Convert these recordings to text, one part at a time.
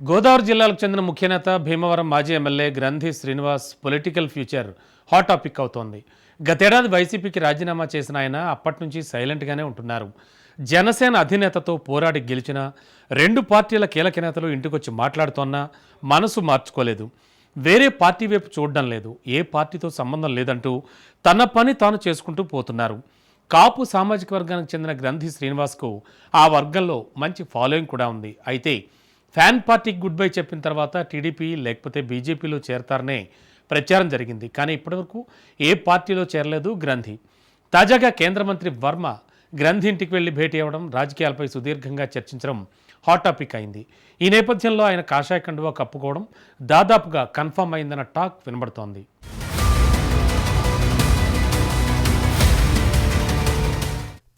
గోదావరి జిల్లాకు చెందిన ముఖ్యనేత భీమవరం మాజీ MLA Granthi Srinivas political future hot topic అవుతోంది. గతేడాది వైసీపీకి రాజీనామా చేసిన ఆయన అప్పటి నుంచి సైలెంట్గానే ఉంటున్నారు. జనసేన అధినేతతో పోరాడి గెలిచిన రెండు పార్టీల కీలక నేతలు ఇంటికొచ్చి మాట్లాడుతోన్నా మనసు మార్చుకోలేదు. వేరే పార్టీ వైపు చూడడం లేదు. ఏ పార్టీతో సంబంధం లేదంటూ తన పని తాను చేసుకుంటూ పోతున్నారు. కాపు సామాజిక వర్గానికి చెందిన గ్రంథి శ్రీనివాస్కు ఆ వర్గంలో మంచి ఫాలోయింగ్ కూడా ఉంది. అయితే ఫ్యాన్ పార్టీకి గుడ్ బై చెప్పిన తర్వాత టీడీపీ లేకపోతే బీజేపీలో చేరతారనే ప్రచారం జరిగింది. కానీ ఇప్పటివరకు ఏ పార్టీలో చేరలేదు గ్రంథి. తాజాగా కేంద్ర మంత్రి వర్మ గ్రంథి ఇంటికి వెళ్ళి భేటీ అవ్వడం రాజకీయాలపై సుదీర్ఘంగా చర్చించడం హాట్ టాపిక్ అయింది. ఈ నేపథ్యంలో ఆయన కాషాయ కండువా కప్పుకోవడం దాదాపుగా కన్ఫర్మ్ అయిందన్న టాక్ వినబడుతోంది.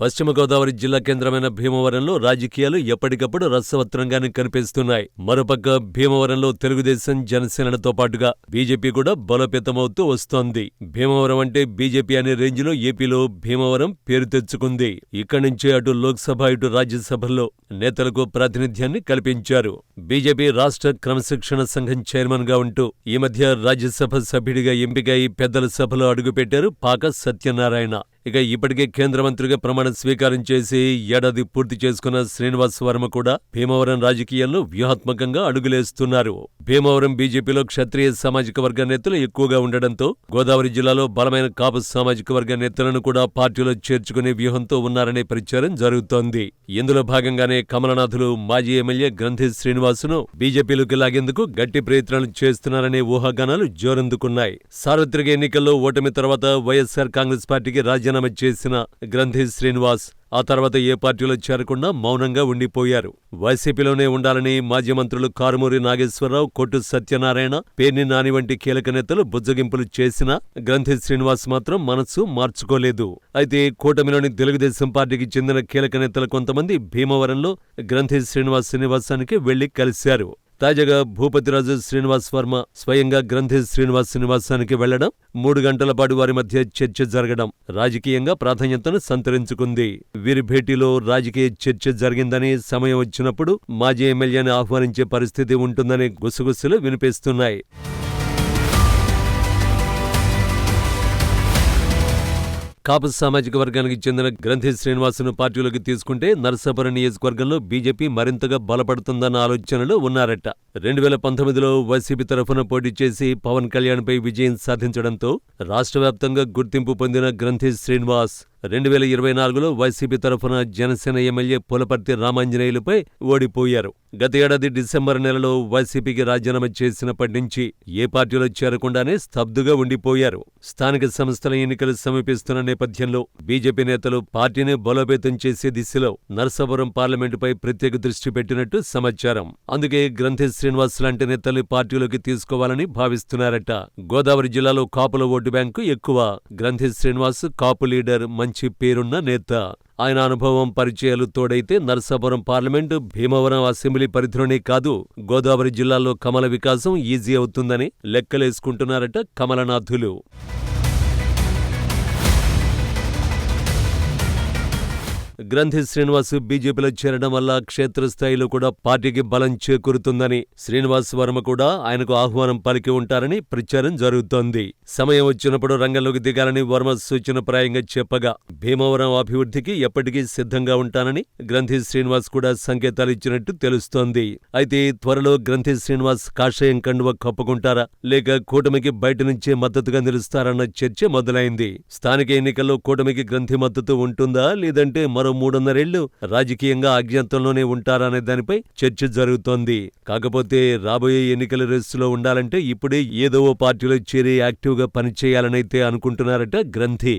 పశ్చిమ గోదావరి జిల్లా కేంద్రమైన భీమవరంలో రాజకీయాలు ఎప్పటికప్పుడు రసవత్రంగానే కనిపిస్తున్నాయి. మరోపక్క భీమవరంలో తెలుగుదేశం జనసేనలతో పాటుగా బీజేపీ కూడా బలోపేతమవుతూ వస్తోంది. భీమవరం అంటే బీజేపీ అనే రేంజ్లో ఏపీలో భీమవరం పేరు తెచ్చుకుంది. ఇక్కడి నుంచే అటు లోక్సభ ఇటు రాజ్యసభల్లో నేతలకు ప్రాతినిధ్యాన్ని కల్పించారు. బీజేపీ రాష్ట్ర క్రమశిక్షణ సంఘం చైర్మన్గా ఉంటూ ఈ మధ్య రాజ్యసభ సభ్యుడిగా ఎంపికై పెద్దల సభలో అడుగుపెట్టారు పాక సత్యనారాయణ. ఇక ఇప్పటికే కేంద్ర మంత్రిగా ప్రమాణ స్వీకారం చేసి ఏడాది పూర్తి చేసుకున్న శ్రీనివాస్ వర్మ కూడా భీమవరం రాజకీయాల్లో వ్యూహాత్మకంగా అడుగులేస్తున్నారు. భీమవరం బీజేపీలో క్షత్రియ సామాజిక వర్గ నేతలు ఎక్కువగా ఉండడంతో గోదావరి జిల్లాలో బలమైన కాపు సామాజిక వర్గ నేతలను కూడా పార్టీలో చేర్చుకునే వ్యూహంతో ఉన్నారనే ప్రచారం జరుగుతోంది. ఇందులో భాగంగానే కమలనాథులు మాజీ ఎమ్మెల్యే గ్రంథి శ్రీనివాసును బీజేపీలోకి లాగేందుకు గట్టి ప్రయత్నాలు చేస్తున్నారనే ఊహాగానాలు జోరందుకున్నాయి. సార్వత్రిక ఎన్నికల్లో ఓటమి తర్వాత వైఎస్సార్ కాంగ్రెస్ పార్టీకి రాజీనామా చేసిన గ్రంథి శ్రీనివాస్ ఆ తర్వాత ఏ పార్టీలో చేరకుండా మౌనంగా ఉండిపోయారు. వైసీపీలోనే ఉండాలని మాజీ మంత్రులు కారుమూరి నాగేశ్వరరావు కొట్టు సత్యనారాయణ పేర్ని నాని వంటి కీలక నేతలు బుజ్జగింపులు చేసినా గ్రంథి శ్రీనివాస్ మాత్రం మనస్సు మార్చుకోలేదు. అయితే కూటమిలోని తెలుగుదేశం పార్టీకి చెందిన కీలక నేతలు కొంతమంది భీమవరంలో గ్రంథి శ్రీనివాస్ నివాసానికి వెళ్ళి కలిశారు. తాజాగా భూపతిరాజు శ్రీనివాస్ వర్మ స్వయంగా గ్రంథి శ్రీనివాస్ నివాసానికి వెళ్ళడం మూడు గంటల పాటు వారి మధ్య చర్చ జరగడం రాజకీయంగా ప్రాధాన్యతను సంతరించుకుంది. వీరి భేటీలో రాజకీయ చర్చ జరిగిందని సమయం వచ్చినప్పుడు మాజీ ఎమ్మెల్యేని ఆహ్వానించే పరిస్థితి ఉంటుందనే గుసగుసలు వినిపిస్తున్నాయి. కాపు సామాజిక వర్గానికి చెందిన గ్రంథి శ్రీనివాసును పార్టీలోకి తీసుకుంటే నరసాపురం నియోజకవర్గంలో బీజేపీ మరింతగా బలపడుతుందన్న ఆలోచనలో ఉన్నారట. రెండు వేల పంతొమ్మిదిలో వైసీపీ తరఫున పోటీ చేసి పవన్ కళ్యాణ్పై విజయం సాధించడంతో రాష్ట్ర వ్యాప్తంగా గుర్తింపు పొందిన గ్రంథి శ్రీనివాస్ రెండు వేల ఇరవై నాలుగులో వైసీపీ తరఫున జనసేన ఎమ్మెల్యే పులపర్తి రామాంజనేయులపై ఓడిపోయారు. గత ఏడాది డిసెంబర్ నెలలో వైసీపీకి రాజీనామా చేసినప్పటి నుంచి ఏ పార్టీలో చేరకుండానే స్తబ్దుగా ఉండిపోయారు. స్థానిక సంస్థల ఎన్నికలు సమీపిస్తున్న నేపథ్యంలో బీజేపీ నేతలు పార్టీని బలోపేతం చేసే దిశలో నరసాపురం పార్లమెంటుపై ప్రత్యేక దృష్టి పెట్టినట్టు సమాచారం. అందుకే గ్రంథి శ్రీనివాస్ లాంటి నేతల్ని పార్టీలోకి తీసుకోవాలని భావిస్తున్నారట. గోదావరి జిల్లాలో కాపుల ఓటు బ్యాంకు ఎక్కువ. గ్రంథి శ్రీనివాస్ కాపు లీడర్ మంచి పేరున్న నేత. ఆయన అనుభవం పరిచయాలు తోడైతే నరసాపురం పార్లమెంటు భీమవరం అసెంబ్లీ పరిధిలోనే కాదు గోదావరి జిల్లాలో కమల వికాసం ఈజీ అవుతుందని లెక్కలేసుకుంటున్నారట కమలనాథులు. గ్రంథి శ్రీనివాస్ బీజేపీలో చేరడం వల్ల క్షేత్రస్థాయిలో కూడా పార్టీకి బలం చేకూరుతుందని శ్రీనివాస్ వర్మ కూడా ఆయనకు ఆహ్వానం పలికి ఉంటారని ప్రచారం జరుగుతోంది. సమయం వచ్చినప్పుడు రంగంలోకి దిగాలని వర్మ సూచనప్రాయంగా చెప్పగా భీమవరం అభివృద్ధికి ఎప్పటికీ సిద్ధంగా ఉంటానని గ్రంథి శ్రీనివాస్ కూడా సంకేతాలు ఇచ్చినట్టు తెలుస్తోంది. అయితే త్వరలో గ్రంథి శ్రీనివాస్ కాషాయం కండువ కప్పుకుంటారా? లేక కూటమికి బయట నుంచే మద్దతుగా నిలుస్తారన్న చర్చ మొదలైంది. స్థానిక ఎన్నికల్లో కూటమికి గ్రంథి మద్దతు ఉంటుందా? లేదంటే మరో మూడున్నరేళ్ళు రాజకీయంగా అజ్ఞాతంలోనే ఉంటారనే దానిపై చర్చ జరుగుతోంది. కాకపోతే రాబోయే ఎన్నికల రేసులో ఉండాలంటే ఇప్పుడే ఏదో ఓ పార్టీలో చేరి యాక్టివ్గా పనిచేయాలనైతే అనుకుంటున్నారట గ్రంథి.